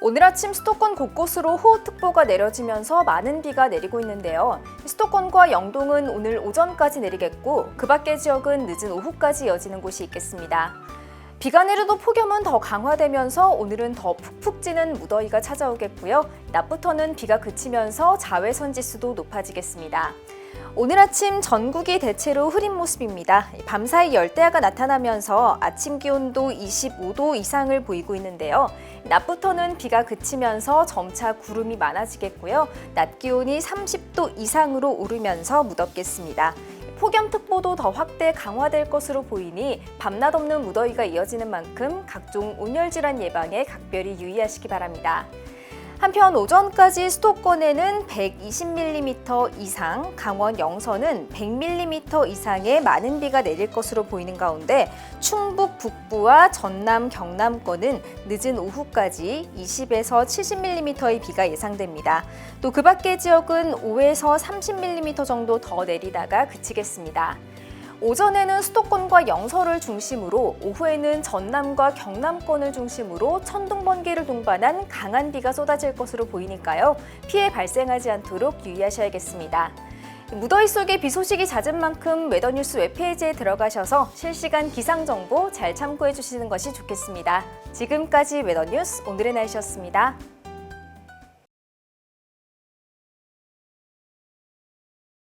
오늘 아침 수도권 곳곳으로 호우특보가 내려지면서 많은 비가 내리고 있는데요. 수도권과 영동은 오늘 오전까지 내리겠고 그 밖의 지역은 늦은 오후까지 이어지는 곳이 있겠습니다. 비가 내려도 폭염은 더 강화되면서 오늘은 더 푹푹 찌는 무더위가 찾아오겠고요. 낮부터는 비가 그치면서 자외선 지수도 높아지겠습니다. 오늘 아침 전국이 대체로 흐린 모습입니다. 밤사이 열대야가 나타나면서 아침 기온도 25도 이상을 보이고 있는데요. 낮부터는 비가 그치면서 점차 구름이 많아지겠고요. 낮 기온이 30도 이상으로 오르면서 무덥겠습니다. 폭염특보도 더 확대 강화될 것으로 보이니 밤낮 없는 무더위가 이어지는 만큼 각종 온열질환 예방에 각별히 유의하시기 바랍니다. 한편 오전까지 수도권에는 120mm 이상, 강원 영서는 100mm 이상의 많은 비가 내릴 것으로 보이는 가운데 충북 북부와 전남 경남권은 늦은 오후까지 20에서 70mm의 비가 예상됩니다. 또 그 밖의 지역은 5에서 30mm 정도 더 내리다가 그치겠습니다. 오전에는 수도권과 영서를 중심으로 오후에는 전남과 경남권을 중심으로 천둥 번개를 동반한 강한 비가 쏟아질 것으로 보이니까요. 피해 발생하지 않도록 유의하셔야겠습니다. 무더위 속에 비 소식이 잦은 만큼 웨더뉴스 웹페이지에 들어가셔서 실시간 기상 정보 잘 참고해 주시는 것이 좋겠습니다. 지금까지 웨더뉴스 오늘의 날씨였습니다.